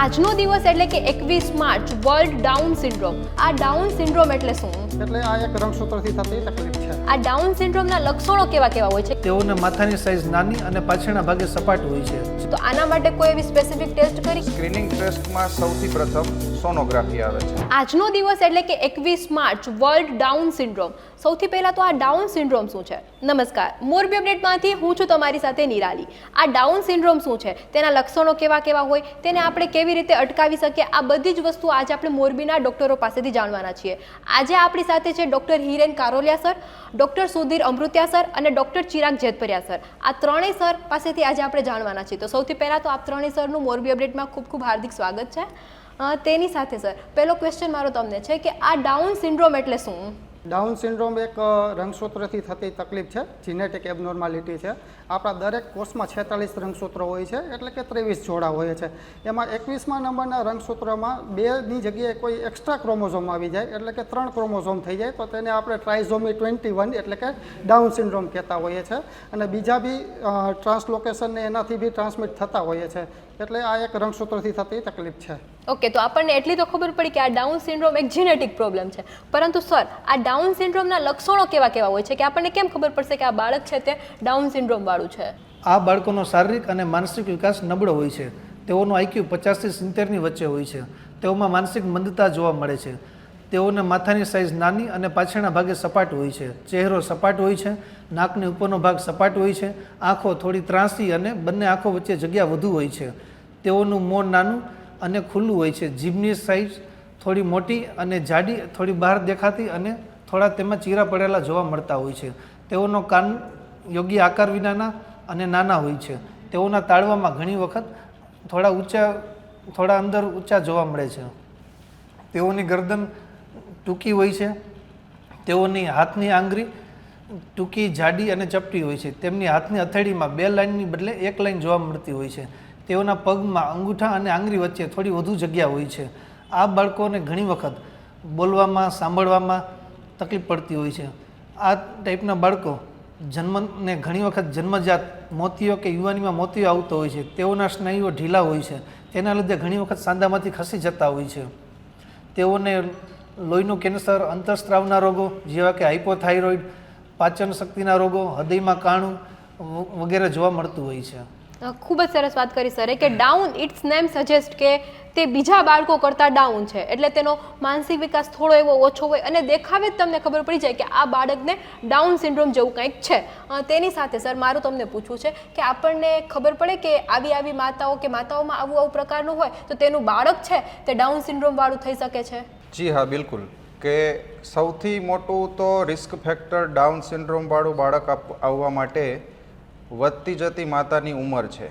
આજનો દિવસ એટલે કે એકવીસ માર્ચ વર્લ્ડ ડાઉન સિન્ડ્રોમ આ ડાઉન સિન્ડ્રોમ એટલે શું? એટલે આ એક રંગસૂત્રથી થતી તકલીફ છે. આ ડાઉન સિન્ડ્રોમના લક્ષણો કેવા કેવા હોય છે? તેઓને માથાની સાઇઝ નાની અને પાછળના ભાગે સપાટ હોય છે. તો આના માટે કોઈ એવી સ્પેસિફિક ટેસ્ટ કરી? સ્ક્રીનિંગ ટેસ્ટમાં સૌથી પ્રથમ સોનોગ્રાફી આવે છે. આજનો દિવસ એટલે કે એકવીસ માર્ચ વર્લ્ડ ડાઉન સિન્ડ્રોમ સૌથી પહેલા તો આ ડાઉન સિન્ડ્રોમ શું છે? નમસ્કાર, મોરબી અપડેટમાંથી હું છું તમારી સાથે નિરાલી. આ ડાઉન સિન્ડ્રોમ શું છે? તેના લક્ષણો કેવા કેવા હોય? તેને આપણે કેવી રીતે અટકાવી શકીએ? આ બધી જ વસ્તુ આજે આપણે મોરબીના ડોક્ટરો પાસેથી જાણવાના છીએ. આજે આપણી સાથે છે doctor Hiren Karolia sir, doctor Sudhir Amrutya sir અને ડૉક્ટર ચિરાગ જેતપરિયા સર. આ ત્રણેય સર પાસેથી આજે આપણે જાણવાના છીએ. તો સૌથી પહેલાં તો આપ ત્રણેય સરનું મોરબી અપડેટમાં ખૂબ ખૂબ હાર્દિક સ્વાગત છે. તેની સાથે સર, પહેલો ક્વેશ્ચન મારો તમને છે કે આ ડાઉન સિન્ડ્રોમ એટલે શું? ડાઉન સિન્ડ્રોમ એક રંગસૂત્રથી થતી તકલીફ છે, જીનેટિક એબનોર્માલિટી છે. આપણા દરેક કોષમાં છેતાલીસ રંગસૂત્રો હોય છે, એટલે કે ત્રેવીસ જોડા હોય છે. એમાં એકવીસમા નંબરના રંગસૂત્રમાં બેની જગ્યાએ કોઈ એક્સ્ટ્રા ક્રોમોઝોમ આવી જાય, એટલે કે ત્રણ ક્રોમોઝોમ થઈ જાય, તો તેને આપણે ટ્રાઇઝોમી ટ્વેન્ટી વન એટલે કે ડાઉન સિન્ડ્રોમ કહેતા હોઈએ છીએ અને બીજા બી ટ્રાન્સલોકેશનને એનાથી બી ટ્રાન્સમિટ થતા હોઈએ છે. એટલે આ એક રંગસૂત્રથી થતી તકલીફ છે. ઓકે તો આપણને એટલી તો ખબર પડી કે આ ડાઉન સિન્ડ્રોમ એક જીનેટિક પ્રોબ્લેમ છે. પરંતુ સર આ ડાઉન સિન્ડ્રોમના લક્ષણો કેવા કેવા હોય છે કે આપણને કેમ ખબર પડશે કે આ બાળક છે તે ડાઉન સિન્ડ્રોમ વાળું છે? આ બાળકોનો શારીરિક અને માનસિક વિકાસ નબળો હોય છે. તેઓનો આઈક્યુ પચાસથી સિત્તેરની વચ્ચે હોય છે. તેઓમાં માનસિક મંદતા જોવા મળે છે. તેઓને માથાની સાઇઝ નાની અને પાછળના ભાગે સપાટ હોય છે. ચહેરો સપાટ હોય છે, નાકની ઉપરનો ભાગ સપાટ હોય છે, આંખો થોડી ત્રાંસી અને બંને આંખો વચ્ચે જગ્યા વધુ હોય છે. તેઓનું મોં નાનું અને ખુલ્લું હોય છે. જીભની સાઇઝ થોડી મોટી અને જાડી, થોડી બહાર દેખાતી અને થોડા તેમાં ચીરા પડેલા જોવા મળતા હોય છે. તેઓનો કાન યોગ્ય આકાર વિનાના અને નાના હોય છે. તેઓના તાળવામાં ઘણી વખત થોડા ઊંચા, થોડા અંદર ઊંચા જોવા મળે છે. તેઓની ગરદન ટૂંકી હોય છે. તેઓની હાથની આંગળી ટૂંકી, જાડી અને ચપટી હોય છે. તેમની હાથની હથેળીમાં બે લાઇનની બદલે એક લાઇન જોવા મળતી હોય છે. તેઓના પગમાં અંગૂઠા અને આંગળી વચ્ચે થોડી વધુ જગ્યા હોય છે. આ બાળકોને ઘણી વખત બોલવામાં, સાંભળવામાં તકલીફ પડતી હોય છે. આ ટાઈપના બાળકો જન્મને ઘણી વખત જન્મજાત મોતીઓ કે યુવાનીમાં મોતીઓ આવતો હોય છે. તેઓના સ્નાયુઓ ઢીલા હોય છે. તેના લીધે ઘણી વખત સાંધામાંથી ખસી જતા હોય છે. તેઓને લોહીનું કેન્સર, અંતઃસ્ત્રાવના રોગો, જેવા કે હાઇપોથાઇરોઇડ પાચન શક્તિના રોગો, હૃદયમાં કાણું વગેરે જોવા મળતું હોય છે. ખૂબ જ સરસ વાત કરી, સરે. કે ડાઉન ઇટ્સ નેમ સજેસ્ટ કે તે બીજા બાળકો કરતાં ડાઉન છે. એટલે તેનો માનસિક વિકાસ થોડો એવો ઓછો હોય અને દેખાવે જ તમને ખબર પડી જાય કે આ બાળકને ડાઉન સિન્ડ્રોમ જેવું કંઈક છે. તેની સાથે, સર, મારું તમને પૂછવું છે કે આપણને ખબર પડે કે આવી આવી માતાઓ કે માતાઓમાં આવું આવું પ્રકારનું હોય તો તેનું બાળક છે તે ડાઉન સિન્ડ્રોમવાળું થઈ શકે છે? જી હા, બિલકુલ. કે સૌથી મોટું તો રિસ્ક ફેક્ટર ડાઉન સિન્ડ્રોમવાળું બાળક આવવા માટે વધતી જતી માતાની ઉંમર છે.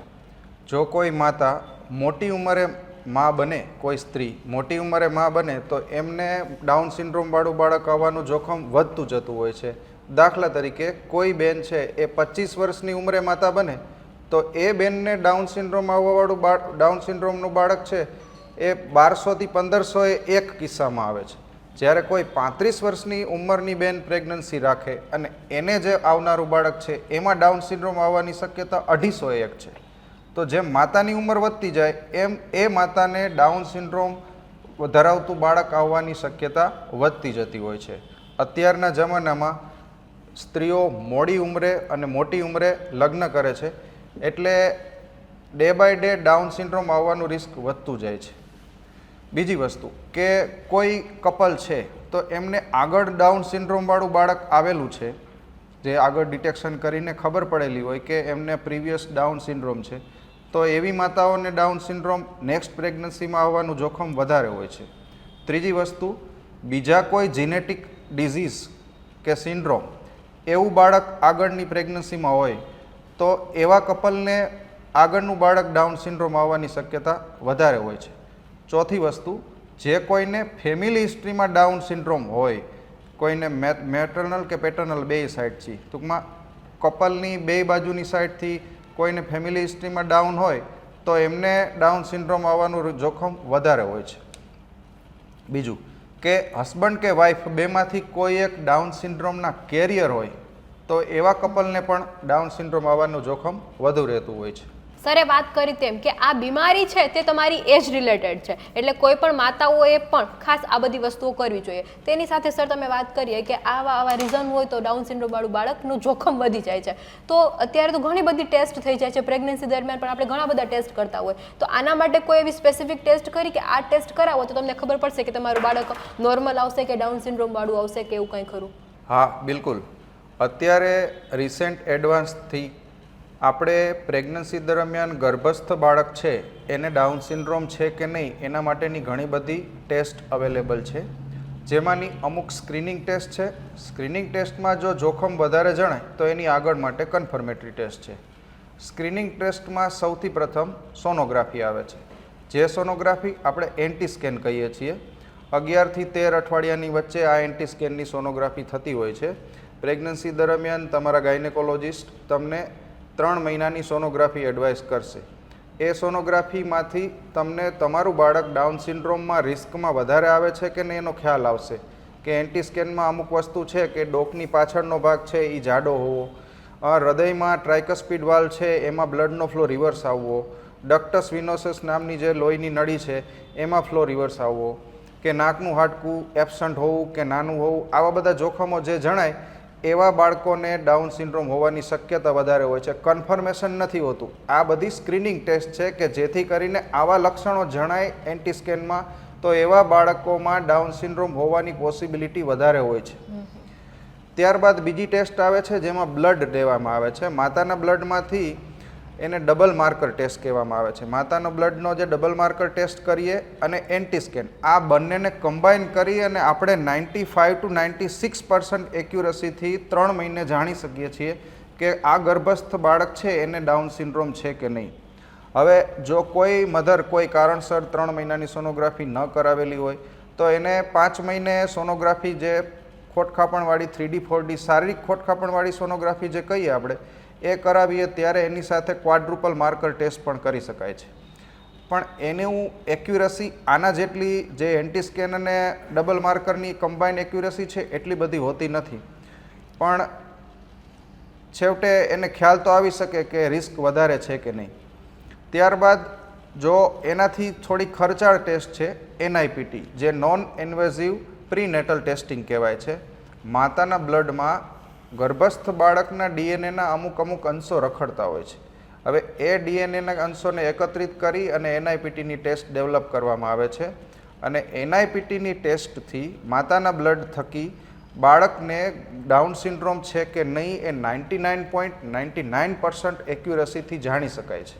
જો કોઈ માતા મોટી ઉંમરે મા બને, કોઈ સ્ત્રી મોટી ઉંમરે મા બને, તો એમને ડાઉન સિન્ડ્રોમવાળું બાળક આવવાનું જોખમ વધતું જતું હોય છે. દાખલા તરીકે કોઈ બેન છે, એ પચીસ વર્ષની ઉંમરે માતા બને, તો એ બેનને ડાઉન સિન્ડ્રોમ આવવાવાળું બાળ ડાઉન સિન્ડ્રોમનું બાળક છે એ બારસોથી પંદરસો એ એક કિસ્સામાં આવે છે. જ્યારે કોઈ પાંત્રીસ વર્ષની ઉંમરની બેન પ્રેગ્નન્સી રાખે અને એને જે આવનારું બાળક છે, એમાં ડાઉન સિન્ડ્રોમ આવવાની શક્યતા અઢીસો એક છે. તો જેમ માતાની ઉંમર વધતી જાય, એમ એ માતાને ડાઉન સિન્ડ્રોમ ધરાવતું બાળક આવવાની શક્યતા વધતી જતી હોય છે. અત્યારના જમાનામાં સ્ત્રીઓ મોડી ઉંમરે અને મોટી ઉંમરે લગ્ન કરે છે, એટલે day by day Down syndrome આવવાનું રિસ્ક વધતું જાય છે. બીજી વસ્તુ કે કોઈ કપલ છે, તો એમને આગળ ડાઉન સિન્ડ્રોમવાળું બાળક આવેલું છે, જે આગળ ડિટેક્શન કરીને ખબર પડેલી હોય કે એમને પ્રીવિયસ ડાઉન સિન્ડ્રોમ છે, તો એવી માતાઓને ડાઉન સિન્ડ્રોમ નેક્સ્ટ પ્રેગ્નન્સીમાં આવવાનું જોખમ વધારે હોય છે. ત્રીજી વસ્તુ, બીજા કોઈ જીનેટિક ડિઝીઝ કે સિન્ડ્રોમ એવું બાળક આગળની પ્રેગ્નન્સીમાં હોય, તો એવા કપલને આગળનું બાળક ડાઉન સિન્ડ્રોમ આવવાની શક્યતા વધારે હોય છે. ચોથી વસ્તુ, જે કોઈને ફેમિલી હિસ્ટ્રીમાં ડાઉન સિન્ડ્રોમ હોય, કોઈને મેટર્નલ કે પેટર્નલ બે સાઇડથી ટૂંકમાં કપલની બે બાજુની સાઈડથી કોઈને ફેમિલી હિસ્ટ્રીમાં ડાઉન હોય, તો એમને ડાઉન સિન્ડ્રોમ આવવાનું જોખમ વધારે હોય છે. બીજું, કે હસબન્ડ કે વાઈફ બેમાંથી કોઈ એક ડાઉન સિન્ડ્રોમના કેરિયર હોય, તો એવા કપલને પણ ડાઉન સિન્ડ્રોમ આવવાનું જોખમ વધુ રહેતું હોય છે. સરે વાત કરી તેમ કે આ બીમારી છે તે તમારી એજ રિલેટેડ છે. એટલે કોઈ પણ માતાઓએ પણ ખાસ આ બધી વસ્તુઓ કરવી જોઈએ. તેની સાથે સર તમે વાત કરીએ કે આવા આવા રીઝન હોય તો ડાઉન સિન્ડ્રોમ વાળું બાળકનું જોખમ વધી જાય છે. તો અત્યારે તો ઘણી બધી ટેસ્ટ થઈ જાય છે પ્રેગ્નન્સી દરમિયાન પણ આપણે ઘણા બધા ટેસ્ટ કરતા હોય. તો આના માટે કોઈ એવી સ્પેસિફિક ટેસ્ટ કરી કે આ ટેસ્ટ કરાવો તો તમને ખબર પડશે કે તમારું બાળક નોર્મલ આવશે કે ડાઉન સિન્ડ્રોમ વાળું આવશે કે એવું કંઈ ખરું? હા, બિલકુલ. અત્યારે રિસેન્ટ એડવાન્સથી આપણે પ્રેગ્નન્સી દરમિયાન ગર્ભસ્થ બાળક છે, એને ડાઉન સિન્ડ્રોમ છે કે નહીં, એના માટેની ઘણી બધી ટેસ્ટ અવેલેબલ છે. જેમાંની અમુક સ્ક્રીનિંગ ટેસ્ટ છે. સ્ક્રીનિંગ ટેસ્ટમાં જો જોખમ વધારે જણાય, તો એની આગળ માટે કન્ફર્મેટરી ટેસ્ટ છે. સ્ક્રીનિંગ ટેસ્ટમાં સૌથી પ્રથમ સોનોગ્રાફી આવે છે. જે સોનોગ્રાફી આપણે એન્ટી સ્કેન કહીએ છીએ. અગિયારથી તેર અઠવાડિયાની વચ્ચે આ એન્ટી સ્કેનની સોનોગ્રાફી થતી હોય છે. પ્રેગ્નન્સી દરમિયાન તમારા ગાયનેકોલોજિસ્ટ તમને ત્રણ મહિનાની સોનોગ્રાફી એડવાઇસ કરશે. એ સોનોગ્રાફીમાંથી તમને તમારું બાળક ડાઉન સિન્ડ્રોમમાં રિસ્કમાં વધારે આવે છે કે નહીં એનો ખ્યાલ આવશે. કે એન્ટી સ્કેનમાં અમુક વસ્તુ છે કે ડોકની પાછળનો ભાગ છે એ જાડો હોવો. હૃદયમાં ટ્રાઇકસ્પીડ વાલ છે, એમાં બ્લડનો ફ્લો રિવર્સ આવવો. ડક્ટસ વિનોસસ નામની જે લોહીની નળી છે, એમાં ફ્લો રિવર્સ આવવો. કે નાકનું હાડકું એબસન્ટ હોવું કે નાનું હોવું. આવા બધા જોખમો જે જણાય એવા બાળકોને ડાઉન સિન્ડ્રોમ હોવાની શક્યતા વધારે હોય છે. કન્ફર્મેશન નથી હોતું. આ બધી સ્ક્રીનિંગ ટેસ્ટ છે કે જેથી કરીને આવા લક્ષણો જણાય એન્ટી સ્કેનમાં તો એવા બાળકોમાં ડાઉન સિન્ડ્રોમ હોવાની પોસિબિલિટી વધારે હોય છે. ત્યારબાદ બીજી ટેસ્ટ આવે છે જેમાં બ્લડ લેવામાં આવે છે. માતાના બ્લડમાંથી એને ડબલ માર્કર ટેસ્ટ કહેવામાં આવે છે. માતાનો બ્લડનો જે ડબલ માર્કર ટેસ્ટ કરીએ અને એન્ટી સ્કેન આ બંનેને કમ્બાઈન કરી અને આપણે ninety five to ninety six percent એક્યુરસીથી ત્રણ મહિને જાણી શકીએ છીએ કે આ ગર્ભસ્થ બાળક છે, એને ડાઉન સિન્ડ્રોમ છે કે નહીં. હવે જો કોઈ મધર કોઈ કારણસર ત્રણ મહિનાની સોનોગ્રાફી ન કરાવેલી હોય, તો એને પાંચ મહિને સોનોગ્રાફી જે ખોટખાપણવાળી થ્રીડી ફોરડી શારીરિક ખોટખાપણવાળી સોનોગ્રાફી જે કહીએ આપણે એ કરાવીએ ત્યારે એની સાથે ક્વાડ્રુપલ માર્કર ટેસ્ટ પણ કરી શકાય છે. પણ એનું એક્યુરસી આના જેટલી જે એન્ટી સ્કેન અને ડબલ માર્કરની કમ્બાઈન એક્યુરસી છે એટલી બધી હોતી નથી. પણ છેવટે એને ખ્યાલ તો આવી શકે કે રિસ્ક વધારે છે કે નહીં. ત્યારબાદ જો એનાથી થોડી ખર્ચાળ ટેસ્ટ છે એનઆઈપીટી જે નોન ઇન્વેઝિવ પ્રીનેટલ ટેસ્ટિંગ કહેવાય છે, માતાના બ્લડમાં ગર્ભસ્થ બાળકના ડીએનએના અમુક અમુક અંશો રખડતા હોય છે. હવે એ ડીએનએના અંશોને એકત્રિત કરી અને એનઆઈપીટીની ટેસ્ટ ડેવલપ કરવામાં આવે છે અને એનઆઈપીટીની ટેસ્ટથી માતાના બ્લડ થકી બાળકને ડાઉન સિન્ડ્રોમ છે કે નહીં એ ninety nine point ninety nine percent એક્યુરસીથી જાણી શકાય છે.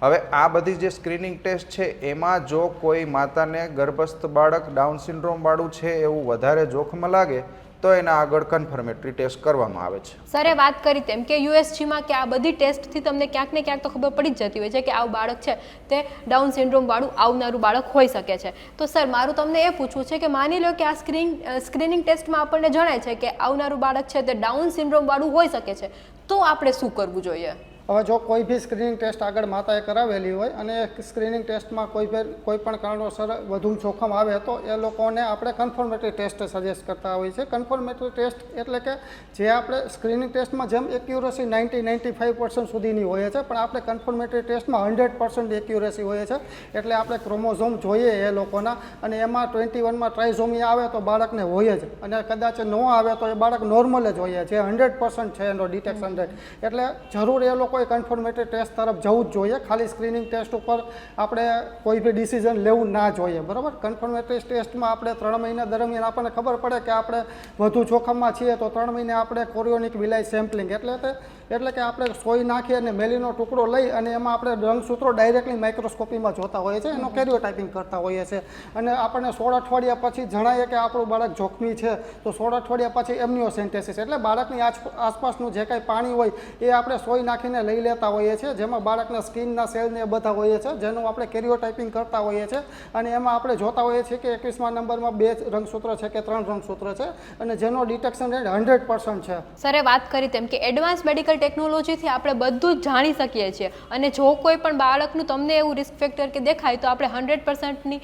હવે આ બધી જે સ્ક્રીનિંગ ટેસ્ટ છે એમાં જો કોઈ માતાને ગર્ભસ્થ બાળક ડાઉન સિન્ડ્રોમવાળું છે એવું વધારે જોખમ લાગે તો એના આગળ કન્ફર્મેટરી ટેસ્ટ કરવામાં આવે છે. સરે વાત કરી તેમ કે યુએસજીમાં કે આ બધી ટેસ્ટથી તમને ક્યાંક ને ક્યાંક તો ખબર પડી જ જતી હોય છે કે આવું બાળક છે તે ડાઉન સિન્ડ્રોમ વાળું આવનારું બાળક હોઈ શકે છે. તો સર, મારું તમને એ પૂછવું છે કે માની લો કે આ સ્ક્રીન સ્ક્રીનિંગ ટેસ્ટમાં આપણને જણાય છે કે આવનારું બાળક છે તે ડાઉન સિન્ડ્રોમ વાળું હોઈ શકે છે. તો આપણે શું કરવું જોઈએ? હવે જો કોઈ બી સ્ક્રીનિંગ ટેસ્ટ આગળ માતાએ કરાવેલી હોય અને સ્ક્રીનિંગ ટેસ્ટમાં કોઈ ફેર કોઈ પણ કારણોસર વધુ જોખમ આવે તો એ લોકોને આપણે કન્ફર્મેટરી ટેસ્ટ સજેસ્ટ કરતા હોઈએ છીએ. કન્ફર્મેટરી ટેસ્ટ એટલે કે જે આપણે સ્ક્રીનિંગ ટેસ્ટમાં જેમ accuracy ninety ninety five percent સુધીની હોય છે, પણ આપણે કન્ફર્મેટરી ટેસ્ટમાં હંડ્રેડ પર્સન્ટ એક્યુરસી હોય છે. એટલે આપણે ક્રોમોઝોમ જોઈએ એ લોકોના અને એમાં ટ્વેન્ટી વનમાં ટ્રાઇઝોમી આવે તો બાળકને હોય જ. અને કદાચ ન આવે તો એ બાળક નોર્મલ જ હોય જે હંડ્રેડ પર્સન્ટ છે એનો ડિટેક્શન રેટ એટલે જરૂર એ લોકોએ કન્ફર્મેટરી ટેસ્ટ તરફ જવું જ જોઈએ. ખાલી સ્ક્રીનિંગ ટેસ્ટ ઉપર આપણે કોઈ બી ડિસિઝન લેવું ના જોઈએ. બરાબર? કન્ફર્મેટરી ટેસ્ટમાં આપણે ત્રણ મહિના દરમિયાન આપણને ખબર પડે કે આપણે વધુ જોખમમાં છીએ તો ત્રણ મહિને આપણે કોરિયોનિક વિલાય સેમ્પલિંગ એટલે તે, એટલે કે આપણે સોય નાખી અને મેલીનો ટુકડો લઈ અને એમાં આપણે રંગસૂત્રો ડાયરેક્ટલી માઇક્રોસ્કોપીમાં જોતા હોઈએ છીએ. એનો કેરિયો ટાઈપિંગ કરતા હોઈએ છીએ. અને આપણને સોળ અઠવાડિયા પછી જણાય કે આપણું બાળક જોખમી છે. તો સોળ અઠવાડિયા પછી એમનિયોસેન્ટેસિસ એટલે બાળકની આસ આસપાસનું જે કાંઈ પાણી હોય એ આપણે સોય નાખીને લઈ લેતા હોઈએ છીએ, જેમાં બાળકના સ્કિનના સેલને એ બધા હોઈએ છીએ, જેનું આપણે કેરિયો ટાઈપિંગ કરતા હોઈએ છીએ. અને એમાં આપણે જોતા હોઈએ છીએ કે એકવીસમા નંબરમાં બે રંગસૂત્ર છે કે ત્રણ રંગસૂત્ર છે, અને જેનો ડિટેક્શન રેટ હંડ્રેડ પર્સન્ટ છે. સરે વાત કરી તેમ કે એડવાન્સ મેડિકલ ટેકનોલોજીથી આપણે બધું જ જાણી શકીએ છીએ. અને જો કોઈ પણ બાળકનું તમને એવું રિસ્ક ફેક્ટર કે દેખાય, તો આપણે હંડ્રેડ પર્સન્ટની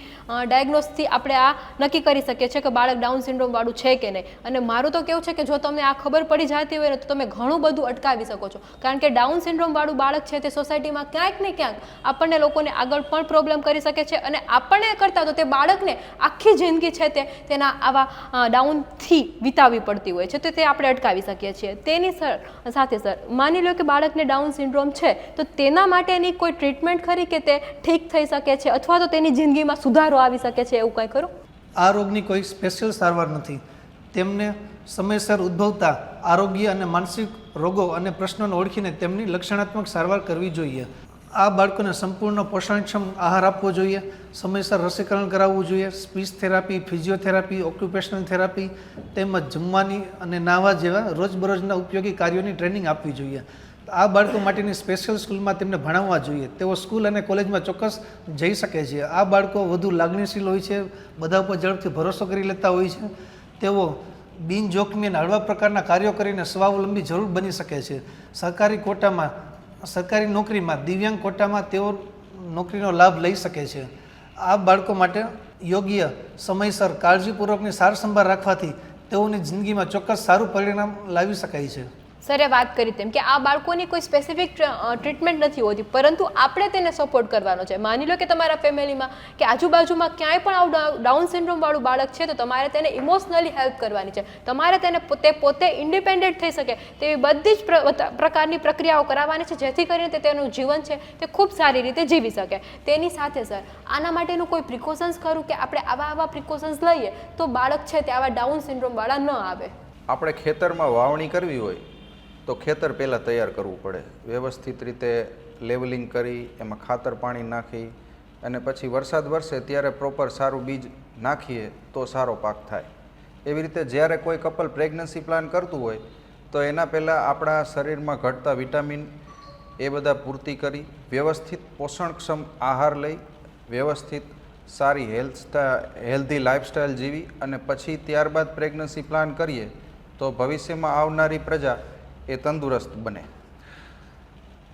ડાયગ્નોસથી આપણે આ નક્કી કરી શકીએ છીએ કે બાળક ડાઉન સિન્ડ્રોમ વાળું છે કે નહીં. અને મારું તો કેવું છે કે જો તમને આ ખબર પડી જતી હોય તો તમે ઘણું બધું અટકાવી શકો છો. કારણ કે ડાઉન સિન્ડ્રોમ સિન્ડ્રોમ વાળું બાળક છે તે સોસાયટીમાં ક્યાંક ને ક્યાંક આપણને લોકોને આગળ પણ પ્રોબ્લેમ કરી શકે છે અને આપણને કરતાં તો તે બાળકને આખી જિંદગી છે તે તેના આવા ડાઉનથી વિતાવવી પડતી હોય છે. તો તે આપણે અટકાવી શકીએ છીએ. તેની સર, સાથે સર, માની લો કે બાળકને ડાઉન સિન્ડ્રોમ છે, તો તેના માટેની કોઈ ટ્રીટમેન્ટ ખરી કે તે ઠીક થઈ શકે છે અથવા તો તેની જિંદગીમાં સુધારો આવી શકે છે એવું કંઈ ખરું? આ રોગની કોઈ સ્પેશિયલ સારવાર નથી. તેમને સમયસર ઉદ્ભવતા આરોગ્ય અને માનસિક રોગો અને પ્રશ્નોને ઓળખીને તેમની લક્ષણાત્મક સારવાર કરવી જોઈએ. આ બાળકોને સંપૂર્ણ પોષણક્ષમ આહાર આપવો જોઈએ, સમયસર રસીકરણ કરાવવું જોઈએ, speech therapy, physiotherapy, occupational therapy તેમજ જમવાની અને નાહવા જેવા રોજબરોજના ઉપયોગી કાર્યોની ટ્રેનિંગ આપવી જોઈએ. આ બાળકો માટેની સ્પેશિયલ સ્કૂલમાં તેમને ભણાવવા જોઈએ. તેઓ સ્કૂલ અને કોલેજમાં ચોક્કસ જઈ શકે છે. આ બાળકો વધુ લાગણીશીલ હોય છે, બધા ઉપર ઝડપથી ભરોસો કરી લેતા હોય છે. તેઓ બિનજોખમી અને હળવા પ્રકારના કાર્યો કરીને સ્વાવલંબી જરૂર બની શકે છે. સરકારી કોટામાં, સરકારી નોકરીમાં, દિવ્યાંગ કોટામાં તેઓ નોકરીનો લાભ લઈ શકે છે. આ બાળકો માટે યોગ્ય સમયસર કાળજીપૂર્વકની સાર સંભાળ રાખવાથી તેઓની જિંદગીમાં ચોક્કસ સારું પરિણામ લાવી શકાય છે. સરે વાત કરી તેમ કે આ બાળકોની કોઈ સ્પેસિફિક ટ્રીટમેન્ટ નથી હોતી, પરંતુ આપણે તેને સપોર્ટ કરવાનો છે. માની લો કે તમારા ફેમિલીમાં કે આજુબાજુમાં ક્યાંય પણ આવું ડાઉન સિન્ડ્રોમ વાળું બાળક છે, તો તમારે તેને ઇમોશનલી હેલ્પ કરવાની છે. તમારે તેને પોતે પોતે ઇન્ડિપેન્ડન્ટ થઈ શકે તેવી બધી જ પ્રકારની પ્રક્રિયાઓ કરાવવાની છે, જેથી કરીને તે તેનું જીવન છે, તે ખૂબ સારી રીતે જીવી શકે. તેની સાથે, સર, આના માટેનું કોઈ પ્રિકોશન્સ ખરું કે આપણે આવા આવા પ્રિકોશન્સ લઈએ તો બાળક છે તે આવા ડાઉન સિન્ડ્રોમવાળા ન આવે? આપણે ખેતરમાં વાવણી કરવી હોય તો ખેતર પહેલાં તૈયાર કરવું પડે. વ્યવસ્થિત રીતે લેવલિંગ કરી, એમાં ખાતર પાણી નાખી અને પછી વરસાદ વરસે ત્યારે પ્રોપર સારું બીજ નાખીએ તો સારો પાક થાય. એવી રીતે જ્યારે કોઈ કપલ પ્રેગ્નન્સી પ્લાન કરતું હોય, તો એના પહેલાં આપણા શરીરમાં ઘટતા વિટામિન એ બધા પૂર્તિ કરી, વ્યવસ્થિત પોષણક્ષમ આહાર લઈ, વ્યવસ્થિત સારી હેલ્થ હેલ્ધી લાઈફસ્ટાઈલ જીવી અને પછી ત્યારબાદ પ્રેગ્નન્સી પ્લાન કરીએ, તો ભવિષ્યમાં આવનારી પ્રજા એ તંદુરસ્ત બને.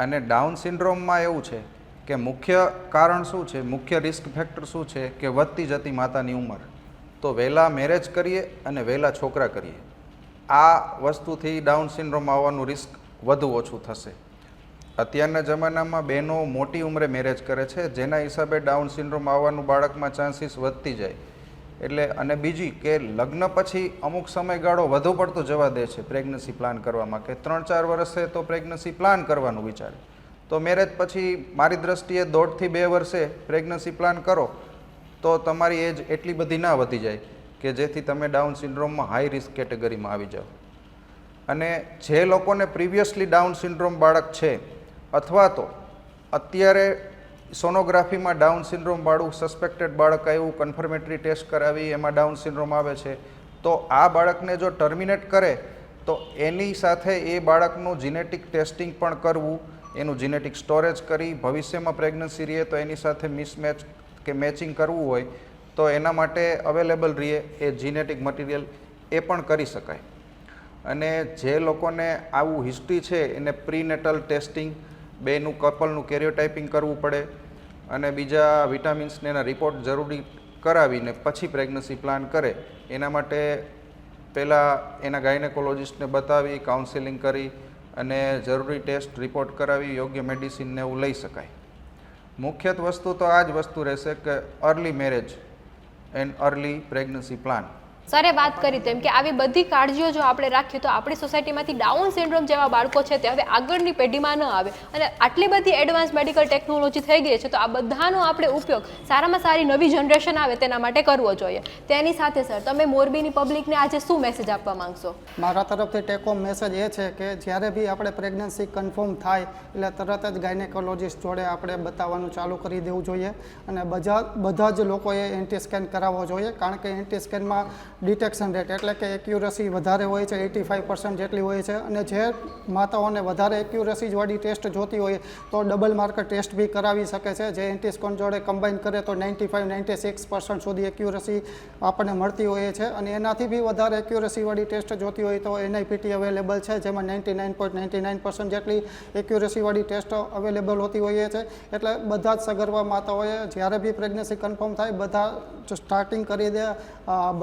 અને ડાઉન સિન્ડ્રોમમાં એવું છે કે મુખ્ય કારણ શું છે, મુખ્ય રિસ્ક ફેક્ટર શું છે કે વધતી જતી માતાની ઉંમર? તો વહેલા મેરેજ કરીએ અને વહેલા છોકરા કરીએ. આ વસ્તુથી ડાઉન સિન્ડ્રોમ આવવાનું રિસ્ક વધુ ઓછું થશે. અત્યારના જમાનામાં બહેનો મોટી ઉંમરે મેરેજ કરે છે, જેના હિસાબે ડાઉન સિન્ડ્રોમ આવવાનું બાળકમાં ચાન્સીસ વધતી જાય. એટલે અને બીજી કે લગ્ન પછી અમુક સમયગાળો વધુ પડતો જવા દે છે પ્રેગ્નન્સી પ્લાન કરવામાં કે ત્રણ ચાર વર્ષે તો પ્રેગ્નન્સી પ્લાન કરવાનું વિચારે. તો મેરેજ પછી મારી દ્રષ્ટિએ દોઢથી બે વર્ષે પ્રેગ્નન્સી પ્લાન કરો, તો તમારી એજ એટલી બધી ના વધી જાય કે જેથી તમે ડાઉન સિન્ડ્રોમમાં હાઈ રિસ્ક કેટેગરીમાં આવી જાઓ. અને જે લોકોને પ્રિવિયસલી ડાઉન સિન્ડ્રોમ બાળક છે, અથવા તો અત્યારે સોનોગ્રાફીમાં ડાઉન સિન્ડ્રોમ વાળું સસ્પેક્ટેડ બાળક આવ્યું કન્ફર્મેટરી ટેસ્ટ કરાવી, એમાં ડાઉન સિન્ડ્રોમ આવે છે. તો આ બાળકને જો ટર્મિનેટ કરે, તો એની સાથે એ બાળકનું જીનેટિક ટેસ્ટિંગ પણ કરવું, એનું જીનેટિક સ્ટોરેજ કરી, ભવિષ્યમાં પ્રેગ્નન્સી રહે તો એની સાથે મિસમેચ કે મેચિંગ કરવું હોય, તો એના માટે અવેલેબલ રહીએ એ જીનેટિક મટીરિયલ એ પણ કરી શકાય. અને જે લોકોને આવું હિસ્ટ્રી છે, એને પ્રીનેટલ ટેસ્ટિંગ બેનું કપલનું કેરિયોટાઈપિંગ કરવું પડે અને બીજા વિટામિન્સને એના રિપોર્ટ જરૂરી કરાવીને પછી પ્રેગ્નન્સી પ્લાન કરે. એના માટે પહેલાં એના ગાયનેકોલોજિસ્ટને બતાવી, કાઉન્સેલિંગ કરી અને જરૂરી ટેસ્ટ રિપોર્ટ કરાવી, યોગ્ય મેડિસિનને એવું લઈ શકાય. મુખ્યત વસ્તુ તો આ જ વસ્તુ રહેશે કે early marriage and early pregnancy plan. સરે વાત કરી તેમ કે આવી બધી કાળજીઓ જો આપણે રાખીએ તો આપણી સોસાયટીમાંથી ડાઉન સિન્ડ્રોમ જેવા બાળકો છે તે હવે આગળની પેઢીમાં ન આવે. અને આટલી બધી એડવાન્સ મેડિકલ ટેકનોલોજી થઈ ગઈ છે તો આ બધાનો આપણે ઉપયોગ સારામાં સારી નવી જનરેશન આવે તેના માટે કરવો જોઈએ. તેની સાથે સર, તમે મોરબીની પબ્લિકને આજે શું મેસેજ આપવા માંગશો? મારા તરફથી ટેક હોમ મેસેજ એ છે કે જ્યારે બી આપણે પ્રેગ્નન્સી કન્ફર્મ થાય, એટલે તરત જ ગાયનેકોલોજીસ્ટ જોડે આપણે બતાવવાનું ચાલુ કરી દેવું જોઈએ. અને બધા બધા જ લોકોએ એન્ટી સ્કેન કરાવવો જોઈએ. કારણ કે એન્ટી સ્કેનમાં ડિટેક્શન રેટ એટલે કે એક્યુરસી વધારે હોય છે એટી ફાઇવ પર્સન્ટ જેટલી હોય છે. અને જે માતાઓને વધારે એક્યુરસીવાળી ટેસ્ટ જોતી હોય, તો ડબલ માર્કર ટેસ્ટ બી કરાવી શકે છે. જે એન્ટી સ્કોન જોડે કમ્બાઈન કરે, તો ninety five ninety six percent સુધી એક્યુરસી આપણને મળતી હોય છે. અને એનાથી બી વધારે એક્યુરસીવાળી ટેસ્ટ જોતી હોય, તો એનઆઈપીટી અવેલેબલ છે, જેમાં ninety nine point ninety nine percent જેટલી એક્યુરસીવાળી ટેસ્ટ અવેલેબલ હોતી હોય છે. એટલે બધા જ સગર્ભા માતાઓએ જ્યારે બી પ્રેગ્નન્સી કન્ફર્મ થાય, બધા સ્ટાર્ટિંગ કરી દે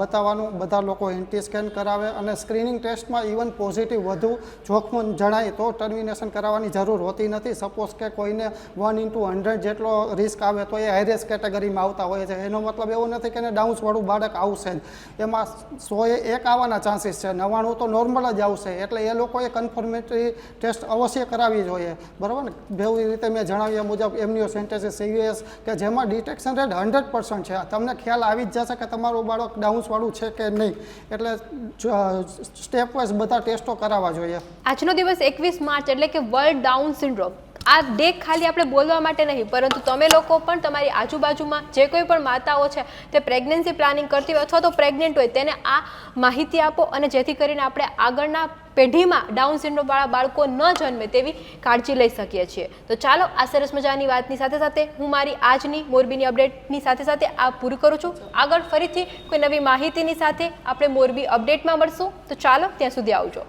બતાવવાનું બધા લોકો એન્ટી સ્કેન કરાવે અને સ્ક્રીનિંગ ટેસ્ટમાં ઇવન પોઝિટિવ વધુ જોખમ જણાય તો ટર્મિનેશન કરાવવાની જરૂર હોતી નથી. સપોઝ કે કોઈને વન ઇન્ટુ હંડ્રેડ જેટલો રિસ્ક આવે તો એ હાઈ રિસ્ક કેટેગરીમાં આવતા હોય છે. એનો મતલબ એવો નથી કે એને ડાઉન્સવાળું બાળક આવશે જ. એમાં સોએ એક આવવાના ચાન્સીસ છે. નવ્વાણું તો નોર્મલ જ આવશે. એટલે એ લોકોએ કન્ફર્મેટરી ટેસ્ટ અવશ્ય કરાવવી જોઈએ. બરાબર ને? જેવી રીતે મેં જણાવ્યા મુજબ એમનીઓ સેન્ટેસિસ, સીવીએસ કે જેમાં ડિટેક્શન રેટ હંડ્રેડ પર્સન્ટ છે. તમને ખ્યાલ આવી જ જશે કે તમારું બાળક ડાઉન્સવાળું છે કે નહીં. એટલે સ્ટેપ વાઇઝ બધા ટેસ્ટો કરાવવા જોઈએ. આજનો દિવસ એકવીસ માર્ચ એટલે કે વર્લ્ડ ડાઉન સિન્ડ્રોમ. આ ડે ખાલી આપણે બોલવા માટે નહીં, પરંતુ તમે લોકો પણ તમારી આજુબાજુમાં જે કોઈ પણ માતાઓ છે, તે પ્રેગ્નન્સી પ્લાનિંગ કરતી હોય અથવા તો પ્રેગ્નેન્ટ હોય, તેને આ માહિતી આપો અને જેથી કરીને આપણે આગળના પેઢીમાં ડાઉન સિન્ડ્રોમવાળા બાળકો ન જન્મે તેવી કાળજી લઈ શકીએ છીએ. તો ચાલો આ સરસ મજાની વાતની સાથે સાથે હું મારી આજની મોરબીની અપડેટની સાથે સાથે આ પૂરું કરું છું. આગળ ફરીથી કોઈ નવી માહિતીની સાથે આપણે મોરબી અપડેટમાં મળશું. તો ચાલો ત્યાં સુધી આવજો.